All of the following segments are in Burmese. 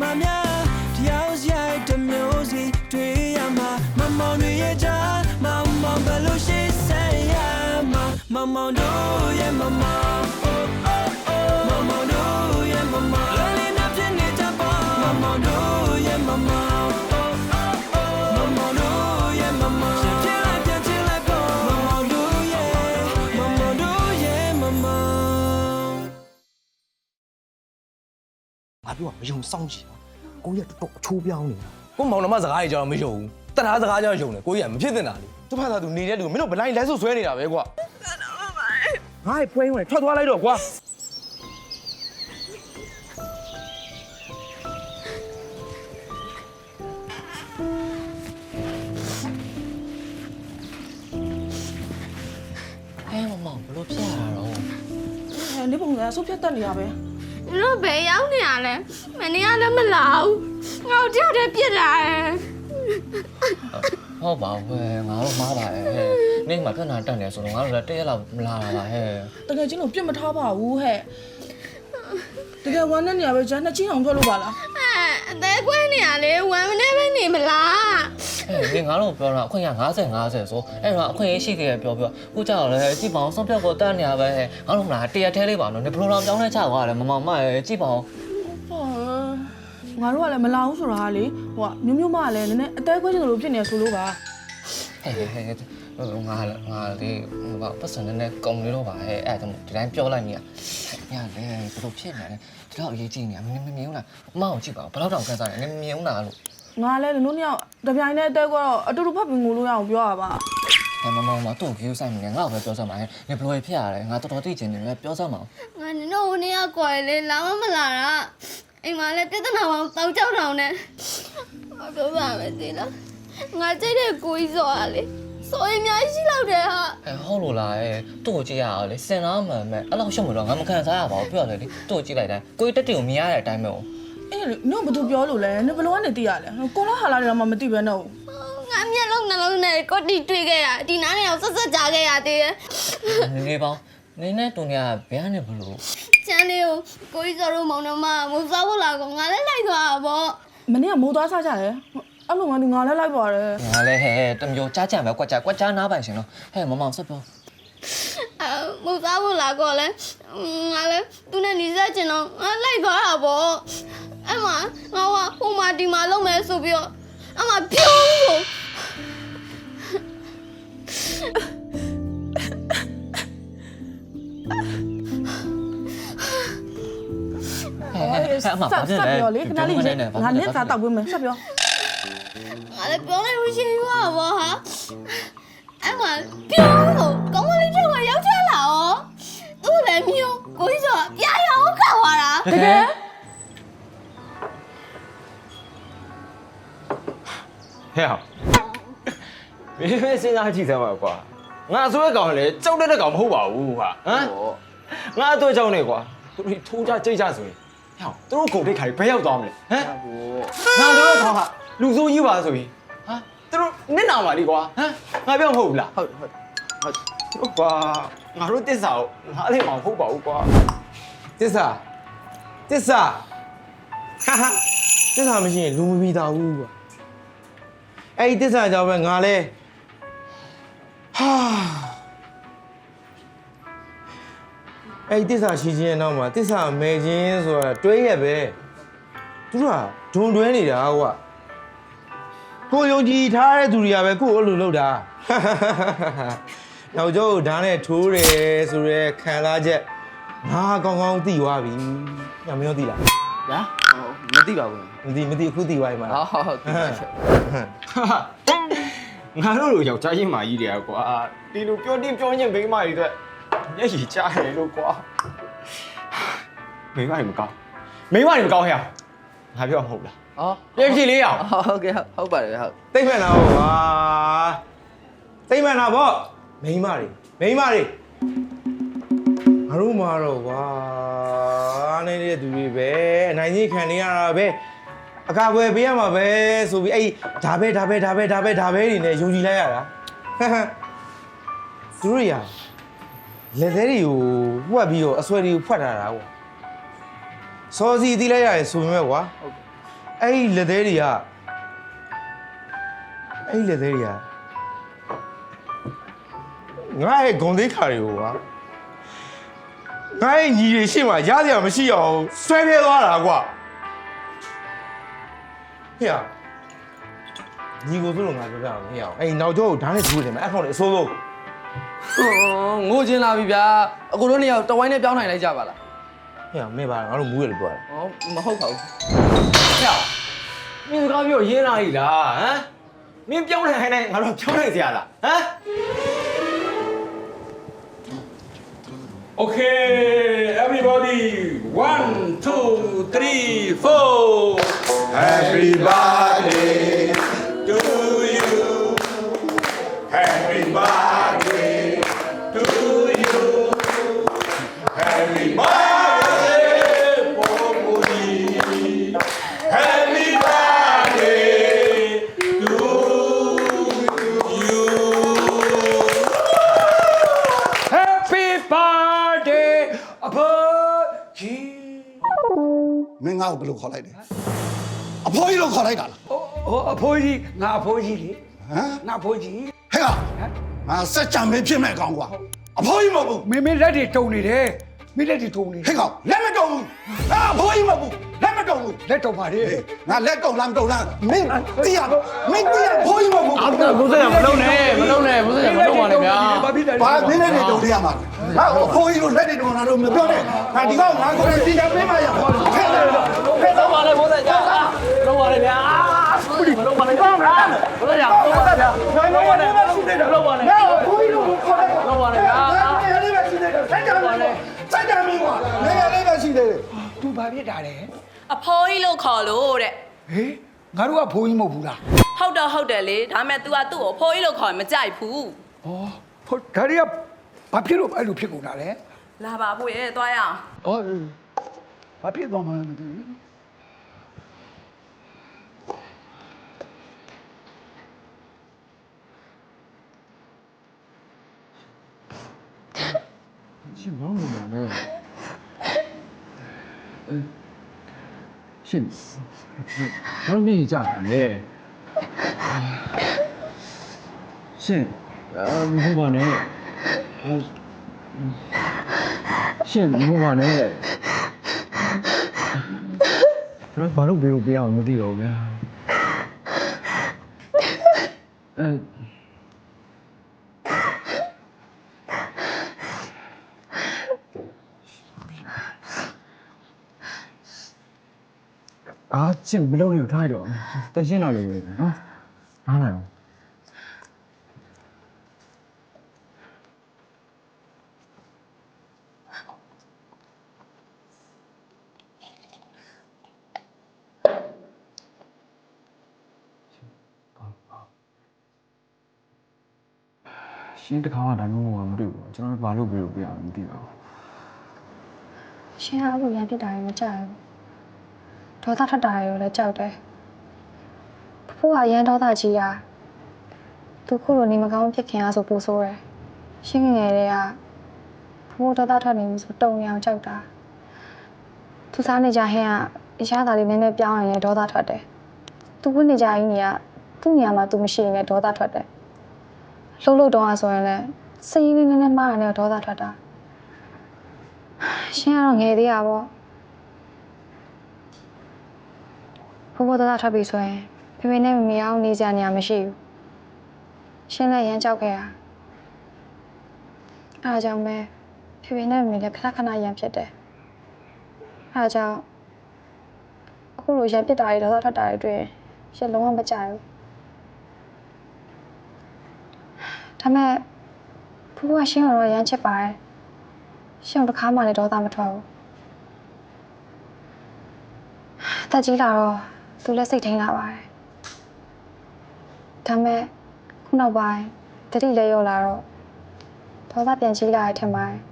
မှာများတယောက်ရိုက်တစ်မျိုးစီတွေ့ရမှာမမောင်တွေရဲ့ကြမမောင်ဘယ်လိုရှိဆိုင်ရမှာမမောင်တို့ရဲ့မမောင် oh oh oh မမောင်တို့ရဲ့မမောင်လောလင်းနာပြည့်နေကြပါမမောင်တို့ရဲ့မမောင် ငါပြောမယုံစောင့်ကြည့်နော်ကိုကြီးကတော်တော်အချိုးပြောင်းနေတာကိုမောင်နှမစကားကြီးကြောင်မယုံဘူးတထားစကားကြောင်ယုံတယ်ကိုကြီးကမဖြစ်သင့်တာလေသူ့ဖာသာသူနေတဲ့လူမင်းတို့ဘလိုင်းလဲဆုပ်ဆွဲနေတာပဲကွာငါ့ဖွင့်ဝင်ထွက်သွားလိုက်တော့ကွာဟဲ့မမောင်ဘလို့ဖြစ်ရတာတော့အဲနေပုံစံဆုတ်ဖြတ်တက်နေ နင်တို့ဘယ်ရောက်နေရလဲမနေ့ကလည်းမလာဘူးငါ့ကိုတယောက်တည်းပြစ်တာရဲ့ဟုတ်ပါဘယ်ငါတို့မှားပါရဲ့နေ့မှခဏတက်နေဆိုတော့ငါတို့လည်းတရက်လောက်မလာတာပါဟဲ့တကယ်ချင်းလို့ပြစ်မထားပါဘူးဟဲ့တကယ်ဝမ်းနဲ့နေရပဲဂျာနှစ်ချင်းအောင်ထွက်လို့ပါလားအဲအသေးခွဲနေရလေဝမ်းနဲ့ပဲနေမလား ဒီငါတို့ပြောတာအခွင့်ရ50 50ဆိုအဲ့တော့အခွင့်ရရှိသေးတယ်ပြောပြောကိုကြောက်လည်းကြည့်ပါအောင်စောင့်ပြောက်ကိုတက်နေရပဲဟဲ့ငါတို့မလားတရက်ထဲလေးပါနော်ဒီဘလိုလောင်ကြောင်းနဲ့ချသွားတယ်မမောင်မရဲ့ကြည့်ပါအောင်ဟောငါတို့ကလည်းမလာဘူးဆိုတာကလေဟိုကမျိုးမျိုးမကလည်းနည်းနည်းအသေးခွဲချင်လို့ဖြစ်နေဆိုလို့ပါဟဲ့ဟဲ့ဟဲ့ဟိုငါငါလေးဟိုပါပတ်စံနဲ့ကုံလေးတော့ပါဟဲ့အဲ့ဒါဒီတိုင်းပြောလိုက်မိရညလေဘလို့ဖြစ်နေလဲဒီတော့အရေးကြီးနေမင်းမမြင်ဘူးလားအမောင်ကြည့်ပါဘယ်တော့တောင်ခန်းစားနေမမြင်ဘူးလားလို့ ငါလည်းလူတို့နှစ်ယောက်တပြိုင်တည်းတက်ကတော့အတူတူဖတ်ပြီးငိုလို့ရအောင်ပြောရပါအမမမတော့ဂီယူဆိုင်နေငါ့ကိုပဲပြောစမ်းပါနဲ့ငါဘယ်လိုဖြစ်ရလဲငါတော်တော်သိချင်နေတယ်ပြောစမ်းပါဦးငါနင်တို့ဟိုနေ့ကကွာလေလာမမလာတာအိမ်မှာလည်းပြဿနာပေါင်းတောက်ကြောက်တောင်နဲ့ဘာပြောပါမသိလားငါကြိတ်တဲ့ကိုကြီးစော်ရလေစော်ရင်အများကြီးလောက်တယ်ဟာအဲဟုတ်လို့လားအဲတို့ကိုကြည့်ရအောင်လေစင်လားမှန်မဲ့အဲ့လောက်ရှုံမလို့ငါမခံစားရပါဘူးပြောရလေလေတို့ကိုကြည့်လိုက်တိုင်းကိုကြီးတက်တယ်ကိုမြင်ရတဲ့အတိုင်းပဲဟုတ် အေးနင်တို့ဘာသူပြောလို့လဲနင်ဘယ်လိုကနေသိရလဲကိုလာဟာလာတွေတော့မသိပဲတော့ငါမျက်လုံးနှလုံးနဲ့ကိုတီတွေ့ခဲ့ရဒီနားနဲ့အောင်ဆက်ဆက်ကြားခဲ့ရသေးတယ်။နေနေပေါင်းနေနဲ့တူနေရဘယ်ကနေဘလို့။ချမ်းလေးကိုကိုကြီးစော်တို့မောင်နှမမုံစားဖို့လာကောငါလည်းလိုက်သွားတာပေါ့မနေ့ကမိုးသွားစားကြတယ်အဲ့လိုငါငါလည်းလိုက်ပါတယ်။ငါလည်းဟဲ့တမျိုးကြားကြံပဲကွက်ကြားကွက်ကြားနားပိုင်ရှင်တော့ဟဲ့မမောင်ဆက်ပြော။အဲမုံစားဖို့လာကောလဲငါလည်းသူနဲ့နေဆက်ချင်တော့ငါလိုက်သွားတာပေါ့။ အဲ့မှာငါကဟိုမှာဒီမှာလုံးမယ်ဆိုပြီးတော့အမပြုံးကိုဟဲ့ဟဲ့ဟဲ့အမဘာဖြစ်ဆက်လဲပြောလေခဏလေးငါနင်းစားတောက်ပေးမယ်ဆက်ပြောငါလည်းပြောလိုက်လို့ရှိရင်ပါပေါ့ဟာ။အဲ့မှာပြုံးကိုကောင်းမလေးတော့ရောက်ချလာ哦။သူ့လည်းမျိုးကိုကြီးစော်ပြာရောင်းခါသွားတာတကယ် ဟဲ့ဟာမင်းပဲစဉ်းစားကြည့်စမ်းပါကွာငါအစိုးရကောင်လည်းကြောက်တဲ့ကောင်မဟုတ်ပါဘူးကွာဟမ်ငါအတော့ကြောက်နေကွာသူတို့ထိုးကြကြိတ်ကြဆိုရင်ဟဲ့သူတို့ကုန်တိတ်ခါဘယ်ရောက်သွားမလဲဟမ်ငါတို့ကောင်ကလူစိုးကြီးပါဆိုရင်ဟာသူတို့နစ်နာပါလေကွာဟမ်ငါပြောမဟုတ်ဘူးလားဟုတ်ဟုတ်ဟုတ်ကွာငါတို့တစ္ဆာကိုငါလည်းမဟုတ်ပါဘူးကွာတစ္ဆာတစ္ဆာဟာဟာတစ္ဆာမရှိရင်လူမပြီးသားဘူးကွာ အဲ့ဒီတစ္ဆာကြောင့်ပဲငါလဲဟာအဲ့ဒီတစ္ဆာရှိခြင်းရဲ့နောက်မှာတစ္ဆာမဲခြင်းဆိုတာတွဲရက်ပဲသူတို့ကဒုံတွဲနေတာကွာကိုယုံကြည်ထားတဲ့သူတွေကပဲကို့အဲ့လိုလုပ်တာနောက်ကျောဓာတ်နဲ့ထိုးတယ်ဆိုရဲခံစားချက်ငါကောင်းကောင်းသိသွားပြီ။ညမရောသိလားဗျာဟိုမ သိပါဘူး။မသိမသိအခုသိသွားပြီမလားဟုတ်ဟုတ်သိပါချင်ငါတို့လိုယောက်ျားချင်းမာကြီးတွေကကွာဒီလိုပြောတင်းပြောညင်မိန်းမတွေအတွက်မျက်ရည်ကျတယ်လို့ကွာမိန်းမတွေမကောင်းမိန်းမတွေမကောင်းဟဲ့ငါပြောမဟုတ်လားอ๋อပြည့်ပြည့်လေးအောင်ဟုတ်ကဲ့ဟုတ်ဟုတ်ပါတယ်ဟုတ်။သိမ့်မှန်လားကွာ။သိမ့်မှန်လားဗော။မိန်းမတွေမိန်းမတွေ ငါတို့မှာတော့ကွာ။နေတဲ့သူတွေပဲအနိုင်ကြီးခံနေရတာပဲအကာအကွယ်ပေးရမှာပဲဆိုပြီးအဲ့ဒါပဲဒါပဲဒါပဲဒါပဲဒါပဲတွေနဲ့ယုံကြည်လိုက်ရတာဟမ်ဟမ်သူတို့ရလက်သေးတွေကိုဝှက်ပြီးတော့အဆွဲတွေကိုဖွက်ထားတာကွာစောစီတီးလိုက်ရတယ်ဆိုပေမဲ့ကွာအဲ့ဒီလက်သေးတွေကအဲ့ဒီလက်သေးတွေကငါရဲ့ဂုံသေးခါတွေကိုကွာ ငါရဲ့ညီတွေရှေ့မှာရစရာမရှိအောင်ဆွဲနေသွားတာကွာဟေ့ရညီကိုဆိုလို့ငါပြောပြအောင်ဟေ့ရအဲ့နောက်ကျောကိုဓာတ်နဲ့ထိုးတယ်မအဲ့ခေါင်းလေးအစိုးဆုံးဟောငိုချင်းလာပြီဗျာအကိုတို့နှစ်ယောက်တဝိုင်းနဲ့ပြောင်းနိုင်လိုက်ကြပါလားဟေ့ရမေ့ပါငါတို့မူးရလို့ပြောတယ်ဟောမဟုတ်ပါဘူးဟဲ့မင်းစကားပြောရင်းလာ ਈ လားဟမ်မင်းပြောင်းနိုင်ခိုင်းနိုင်ငါတို့ပြောင်းနိုင်စရာလားဟမ် Okay, everybody. One, two, three, four. Happy birthday င်းငါ့ကိုဘယ်လိုခေါ်လိုက်လဲအဖိုးကြီးလို့ခေါ်လိုက်တာလားဟိုအဖိုးကြီးငါအဖိုးကြီးလေဟမ်ငါအဖိုးကြီး ဟဲ့ကငါစက်ကြံမင်းဖြစ်မဲ့ကောင်ကွာအဖိုးကြီးမဟုတ်ဘူးမင်းမင်းလက်တွေတုံနေတယ်မင်းလက်တွေတုံနေဟဲ့ကောင်လက်မတုံဘူးအာအဖိုးကြီးမဟုတ်ဘူးလက်မတုံဘူးလက်တုံပါလေဟေးငါလက်တုံလားမတုံလားမင်းသိရမင်းသိရအဖိုးကြီးမဟုတ်ဘူး ဘုရားမလုံးနဲ့မလုံးနဲ့ဘုရားမလုံးပါနဲ့ဗျာ ဘာဖြစ်လဲဘာမင်းနဲ့တုံရမှာ ငါအဖိုးကြီးလို့လက်တွေတုံတာလို့မပြောနဲ့ငါဒီကောင်ငါကိုယ်တိုင်တင်ကြပေးမှရဟဲ့တယ်လို့ဟဲ့တော့လုံးပါနဲ့ဘုရားကြာလုံးပါနဲ့ဗျာမလုံးပါနဲ့ကောင်းလားဘုရားကြာလုံးပါနဲ့ဗျာငါလုံးဝလုံးဝရှိနေတယ်လုံးပါနဲ့ငါအဖိုးကြီးလို့ခေါ်လိုက်လုံးပါနဲ့ဗျာငါငယ်လေးပဲရှိနေတယ်စက်ကြံမင်းစက်ကြံမင်းကွာငယ်လေးပဲရှိနေတယ်သူဘာဖြစ်တာလဲအဖိုးကြီးလို့ခေါ်လို့တဲ့ဟေးငါတို့ကဖိုးကြီးမဟုတ်ဘူးလားဟုတ်တော့ဟုတ်တယ်လေဒါပေမဲ့ तू ကသူ့ကိုအဖိုးကြီးလို့ခေါ်ရင်မကြိုက်ဘူးဩဖို့ဒါတွေက ဘာဖြစ်လို့အဲ့လိုဖြစ်ကုန်တာလဲလာပါဖို့ရဲ့သွားရအောင်ဩဘာဖြစ်သွားမှန်းမသိဘူးရှင်ဘာမှမလုပ်နဲ့ရှင်ဘာလို့မြင်ကြတာလဲရှင်အာမဟုတ်ပါနဲ့အာ ရှင်မဟုတ်ပါနဲ့ကျွန်တော်ဘာလို့ဘေးကိုပြအောင်မသိတော့ဘူးဗျာအဲအာကျင့်မလုပ်နဲ့ထားရတော့တရှင်းလာလို့ပဲနော်နားလိုက်အောင် ရှင်းတခါမှဒါမျိုးမှမတွေ့ဘူးကျွန်တော်ဘာလို့ပြေလို့ပြရမသိပါဘူးရှင်အားလို့ရန်ဖြစ်တာရင်မကြောက်ဘူးဒေါသထွက်တာရောလည်းကြောက်တယ်ဖဖိုးကရန်ဒေါသကြီးတာသူခုလိုနေမကောင်းဖြစ်ခင်အားဆိုပို့ဆိုးတယ်ရှင်းငယ်ငယ်တွေကဖဖိုးဒေါသထွက်နေမှုဆိုတုံရအောင်ကြောက်တာသူစားနေကြဟင်းကရတာလေးနည်းနည်းပြောင်းရင်လည်းဒေါသထွက်တယ်သူဝင်နေကြရင်ကသူ့နေရာမှာသူမရှိရင်လည်းဒေါသထွက်တယ် လှုပ်လှုပ်တော့ဆိုရင်လည်းစိတ်ရင်းလေးနည်းနည်းမှားရင်လည်းဒေါသထွက်တာရှင်ကတော့ငယ်သေးတာပေါ့ဘိုးဘိုးသားသားထွက်ပြီဆိုရင်ဖေဖေနဲ့မမေအောင်နေကြနေရမရှိဘူးရှင်လည်းရမ်းကြောက်ခဲ့တာအားကြောင့်ပဲဖေဖေနဲ့မမေလည်းခဏခဏရမ်းဖြစ်တယ်အားကြောင့်အခုလိုရမ်းဖြစ်တာတွေတော့ထွက်တာတွေတွေ့ရင်ရှင်လုံးဝမကြိုက်ဘူး ဒါမဲ့ဘိုးဘိုးကရှင်ကတော့ရမ်းချစ်ပါတယ်ရှင်တို့တစ်ခါမှလည်းဒေါသမထွက်ဘူး။တက်ကြီးလာတော့သူလည်းစိတ်ထိန်လာပါတယ်။ဒါမဲ့ခုနောက်ပိုင်းတတိလည်းရောလာတော့ဒေါသပြန်ကြီးလာရထင်ပါတယ်။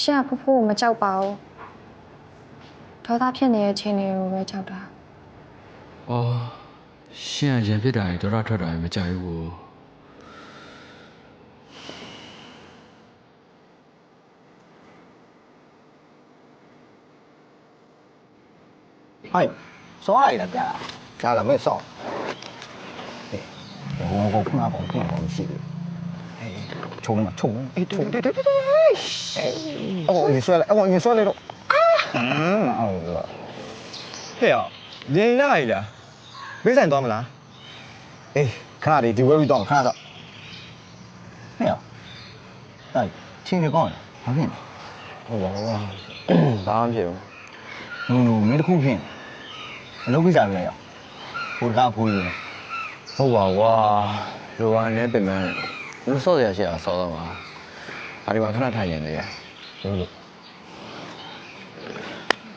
ရှင်ကဖူးဖူးကိုမကြောက်ပါဘူး။ဒေါသဖြစ်နေတဲ့ချိန်တွေကိုပဲကြောက်တာ။အော်ရှင့်ကရံဖြစ်တာတွေဒေါရထွက်တာတွေမကြိုက်ဘူး။ 嗨，耍嚟啦，家，家咁咩耍？诶，我我碰下碰碰我唔识嘅。诶， 冲了，冲了，哎，冲，对对对对，哦，你摔了，哎，我你摔了都，嗯，哦，嘿呀，你哪里了？没在多么啦？哎，看哪里，就位到，看到，嘿呀，哎，听你讲的，哪边？ဟိုပါဘာမှမဖြစ်ဘူးဟိုမင်းတစ်ခုဖြစ် အလုပ်ကိစ္စပဲရောဟိုကားဖိုးရယ်ဟုတ်ပါကွာလိုပါနဲ့ပြင်မယ်လူစော့ရရှိအောင်စောတော့ပါဒါဒီမှာခဏထိုင်နေတယ်ဟုတ်လို့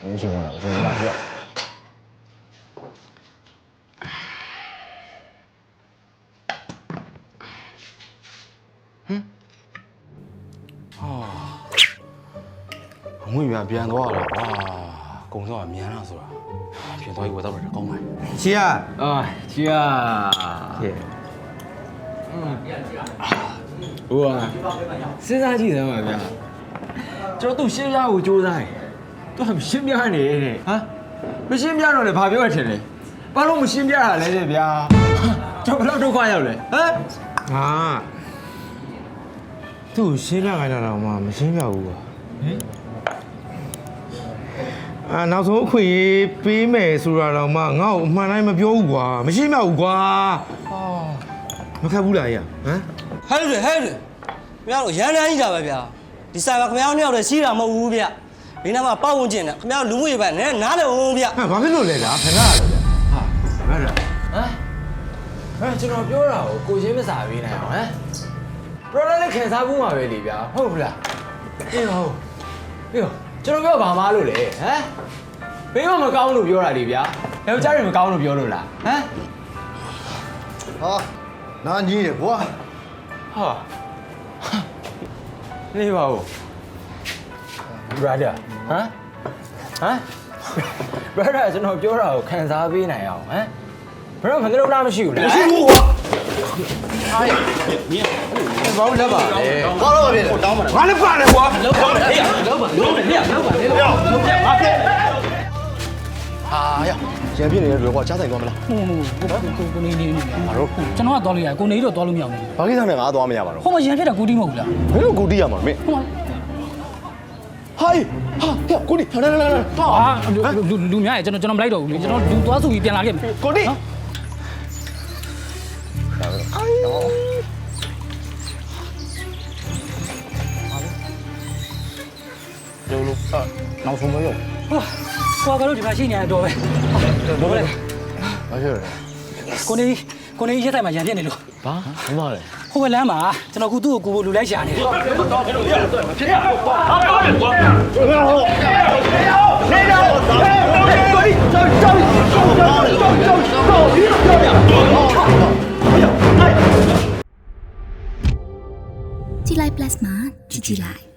မင်းရှိမှာဆိုတော့ပြောအငွေ့ပြန်ပြန်သွားတာကွာ ကုံစောကမြန်လာဆိုတာပြန်သွားပြီးဝယ်တော့တယ်ကောင်းပါချီရအာချီယာဟိုကစဉ်းစားကြည့်စမ်းပါဗျာကျွန်တော်သူ့ရှင်းပြကိုစူးစမ်းတယ်သူကမရှင်းပြနေတယ်ဟမ်မရှင်းပြတော့လေဘာပြောရထင်လဲဘာလို့မရှင်းပြတာလဲတဲ့ဗျာကျွန်တော်ဘယ်လောက်ဒုက္ခရောက်လဲဟမ်ဟာသူ့ကိုရှင်းပြခိုင်းတာတော့မှမရှင်းပြဘူးကွာဟင် အာနောက်ဆုံးအခွင့်အရေးပေးမယ်ဆိုတာတော့မှငါ့ကိုအမှန်တိုင်းမပြောဘူးကွာမရှင်းပြဘူးကွာအော်မခက်ဘူးလားရဟမ်ဟဲ့လူတွေဟဲ့လူတွေခင်ဗျားတို့ရန်တန်းကြီးတာပဲဗျာဒီဆိုင်မှာခင်ဗျားတို့နှစ်ယောက်တည်းရှိတာမဟုတ်ဘူးဗျဒီနားမှာပေါက်ဝင်ကျင်တယ်ခင်ဗျားတို့လူမှုရေးပိုင်းနည်းနားလည်းဝင်ဗျဟာဘာဖြစ်လို့လဲလားခဏရတယ်ဗျဟာဘယ်လဲဟမ်ဟမ်ကျွန်တော်ပြောတာကိုကိုချင်းမစာပေးနိုင်အောင်ဟမ်ပရိုလက်လည်းခင်စားဘူးမှာပဲလေဗျာဟုတ်ဘူးလားအေးဟုတ်အေးဟုတ် ကျွန်တော်ပြောဘာမှလို့လဲဟမ်ဘေးမမကောင်းလို့ပြောတာလေဗျာယောက်ျားတွေမကောင်းလို့ပြောလို့လားဟမ်ဟာနာကြီးတယ်ကွာဟာနေပါဦး brother ဟမ်ဟမ် brother ကျွန်တော်ပြောတာကိုခံစားပေးနိုင်အောင်ဟမ် brother မနှလုံးသားမရှိဘူးလားမရှိဘူးကွာအားရမင်း ဘာလို့လက်ပါလဲဘာလို့ဖြစ်လဲတောင်းပါလားငါလည်းပါတယ်ကွာလောက်ပါလေလောက်ပါလောက်ပါလေလောက်ပါလေလောက်ပါဘာဖြစ်ဟာရရန်ပြနေတယ်ကွာကြားဆိုင်သွားမလားဟိုဟိုကိုကိုနေနေနေဘာလို့ကျွန်တော်ကသွားလို့ရတယ်ကိုနေတော့သွားလို့မရဘူးဘာကိစ္စနဲ့ငါသွားမရပါတော့ဟိုမှာရန်ဖြစ်တာကိုတီးမဟုတ်ဘူးလားမင်းတို့ကိုတီးရမှာမင်းဟိုမှာဟိုင်းဟာဟဲ့ကိုတီးလာလာလာလာဟာဟာလူလူများရကျွန်တော်ကျွန်တော်မလိုက်တော့ဘူးလေကျွန်တော်လူသွားစုပြီးပြန်လာခဲ့ပြီကို တီးလုံးလုံးအာနောက်ဆုံးမရောဟိုကွာကတော့ဒီမှာရှိနေရတော့ပဲတော့လေဘာဖြစ်လဲကိုနေကိုနေရက်တိုင်းမှာရန်ဖြစ်နေလို့ဘာမမလဲဟိုဘက်လမ်းမှာကျွန်တော်ကူသူ့ကိုကူဖို့လူလိုက်ရှာနေတယ်ကြည်လိုက် plus မှာကြ ည်ကြည်လိုက်